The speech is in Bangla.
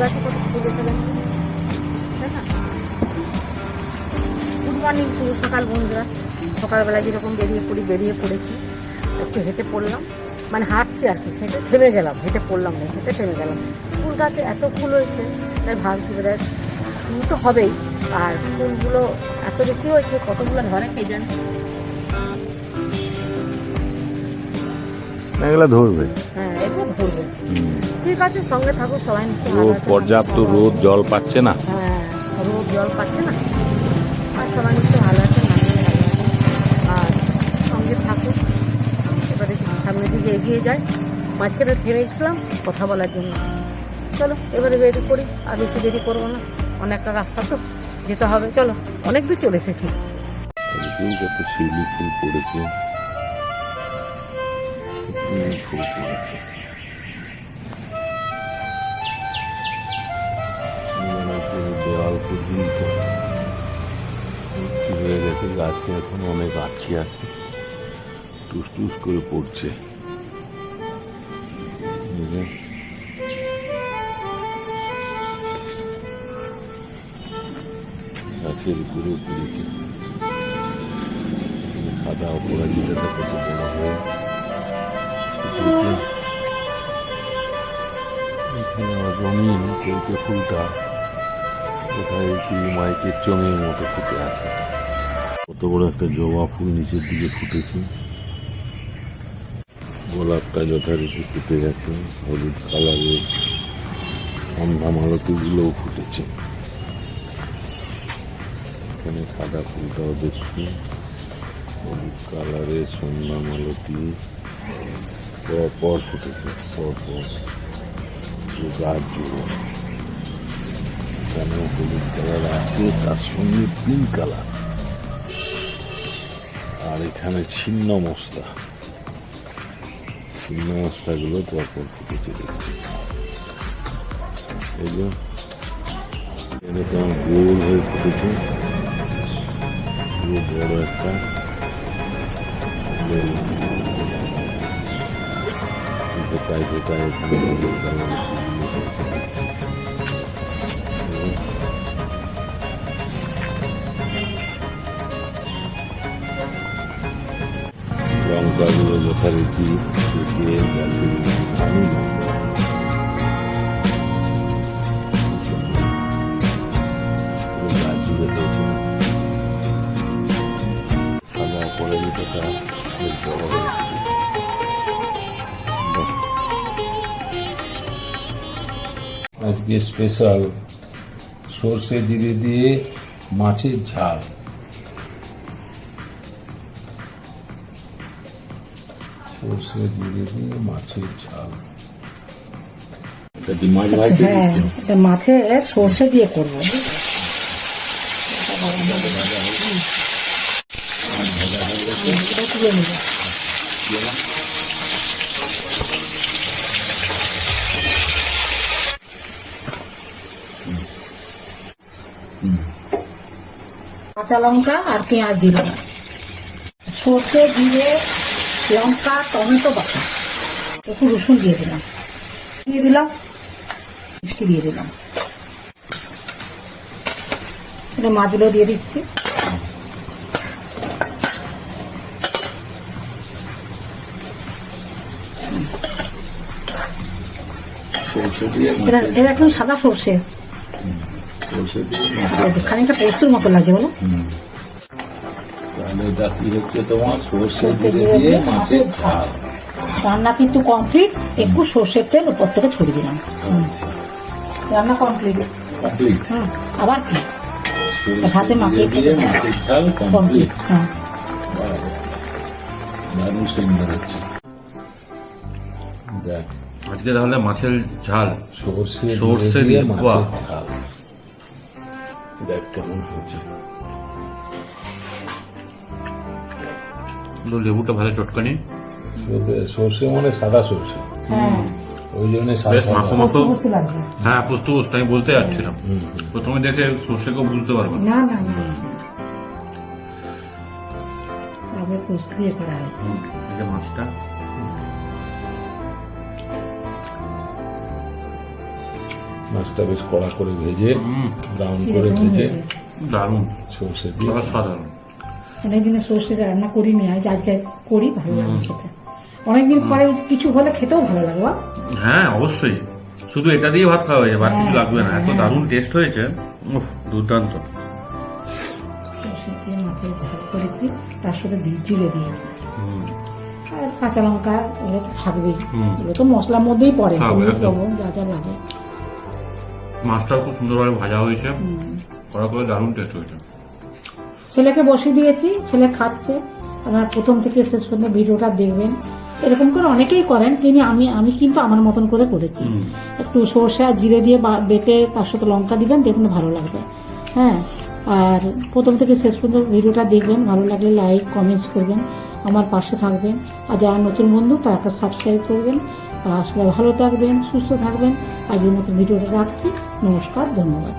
গাছে কত ফুল এসে তাই না? গুড মর্নিং শুভ সকাল বন্ধুরা। সকালবেলা যেরকম বেরিয়ে পড়ি বেরিয়ে পড়েছি একটু হেঁটে পড়লাম। মানে হাঁটছি আর কি হেঁটে থেমে গেলাম হেঁটে পড়লাম না হেঁটে থেমে গেলাম। ফুল গাছে এত ফুল হয়েছে তাই ভাবছি বোধ ফুল তো হবেই। আর ফুলগুলো এত বেশি হয়েছে কতগুলো ধরে কে জানে? এগুলো ধরবে। হ্যাঁ এগুলো ধরবে। আছে সঙ্গে থাকো সবাই রোদ পর্যাপ্ত রোদ জল পাচ্ছে না? হ্যাঁ রোদ জল পাচ্ছে না। আর সবাই ভালো আছে আর সঙ্গে থাকুক এবারে সামনের দিকে এগিয়ে যায় মাঝখানে থেমেছিলাম কথা বলার জন্য। চলো এবারে পড়ি আর দেরি করব না। অনেকটা রাস্তা তো যেতে হবে। চলো অনেক দূর চলে এসেছি। এদিকেও কত শিউলি ফুল পড়েছে। ফুল ফুল পড়েছে। হয়ে গেছে এখন অনেক আটকে আছে। টুস করে পড়ছে। গাছের পড়েছে সাদা অপরাজিতাটা কত বড় কলকে ফুলটা। কোথায় কি মাইকের চঙের মতো ফুটে আছে। কত বড় একটা জবা ফুল নিচের দিকে ফুটেছে। গোলাপটা যথারীতি ফুটে গেছে, হলুদ কালারের সন্ধ্যা মালতীগুলোও ফুটেছে। এখানে সাদা ফুলটাও দেখছি, হলুদ কালারের সন্ধ্যা মালতী। পর পর ফুটেছে পরপর পর পুরো। গাছ জুড়ে এখানে হলুদ কালার আছে, তার সঙ্গে পিঙ্ক কালার। আর এখানে ছিন্ন মস্তা ছিন্ন মস্তাগুলো পর পর ফুটেছে দেখছি গোল হয়ে ফুটেছে। বড় একটা লঙ্কাগুলো যথারীতি শুকিয়ে। আজকে স্পেশাল সর্ষে জিরে দিয়ে মাছের ঝাল সর্ষে জিরে দিয়ে মাছের ঝাল। মাছ ভাজতে হ্যাঁ এটা মাছের সর্ষে দিয়ে করব। তুলে নেব কাঁচা লঙ্কা আর পেঁয়াজ দিলাম সর্ষে দিয়ে লঙ্কা টমেটো বাটা। একটু রসুন দিয়ে দিলাম। দিয়ে দিলাম। মিষ্টি দিয়ে দিলাম। এটা মাছগুলো দিয়ে দিচ্ছি। এটা এটা একদম সাদা সর্ষে। খানিকটা পোস্তুর মতো লাগছে বলো। এটা কি হচ্ছে তোমার সর্ষে সর্ষে জিরে দিয়ে মাছের ঝাল। রান্না কিন্তু কমপ্লিট একটু সর্ষের তেল উপর থেকে ছড়িয়ে দিলাম। আচ্ছা। রান্না কমপ্লিট কমপ্লিট আবার কি? হাতে মাখিয়ে দিয়ে মাছের ঝাল কমপ্লিট দারুণ সুন্দর হচ্ছে। দেখ আজকে তাহলে মাছের ঝাল। সর্ষে সর্ষে সর্ষে দিয়ে দিয়ে, মাছের ঝাল। দেখ কেমন হয়েছে। কিন্তু লেবুটা ভালো চটকানি। সর্ষে- সর্ষে মানে সাদা সর্ষে। হ্যাঁ। ওই জন্য মাখো মাখো। হ্যাঁ পোস্ত পোস্ত আমি বলতে যাচ্ছিলাম। হুম, হুম। প্রথমে দেখে সর্ষেকেও বুঝতে পারবে না। না না না। পোস্ত দিয়ে করা হয়েছে। মাছটা। মাছটা বেশ কড়া করে ভেজে ব্রাউন করে ভেজে? দারুণ। সর্ষে দিয়ে। অসাধারণ অনেকদিনে সর্ষে রান্না করিনি আজ আজকে করি ভালো লাগে খেতে। অনেকদিন পরে কিছু হলে খেতেও ভালো লাগে হ্যাঁ অবশ্যই। শুধু এটা দিয়ে ভাত খাওয়া হয়েছে আর কিছু লাগবে না। এত দারুণ টেস্ট হয়েছে। উফ, দুর্দান্ত। মাছের ঝাল করেছি তার সাথে জিরে দিয়েছি। আর কাঁচা লঙ্কা এগুলো তো থাকবেই। এগুলো তো মশলার মধ্যেই পড়ে লবণ যা যা লাগে। মাছটাও খুব সুন্দরভাবে ভাজা হয়েছে। করা করে দারুণ টেস্ট হয়েছে। ছেলেকে বসিয়ে দিয়েছি ছেলে খাচ্ছে। আপনার প্রথম থেকে শেষ পর্যন্ত ভিডিওটা দেখবেন। এরকম করে অনেকেই করেন কিন্তু আমি আমি কিন্তু আমার মতন করে করেছি। একটু সর্ষে আর জিরে দিয়ে বেটে তার সাথে লঙ্কা দিবেন দেখুন ভালো লাগবে। হ্যাঁ আর প্রথম থেকে শেষ পর্যন্ত ভিডিওটা দেখবেন ভালো লাগলে লাইক কমেন্টস করবেন আমার পাশে থাকবেন। আর যারা নতুন বন্ধু তারা একটা সাবস্ক্রাইব করবেন। আর আসলে ভালো থাকবেন সুস্থ থাকবেন। আজকের মতো ভিডিওটা রাখছি। নমস্কার ধন্যবাদ।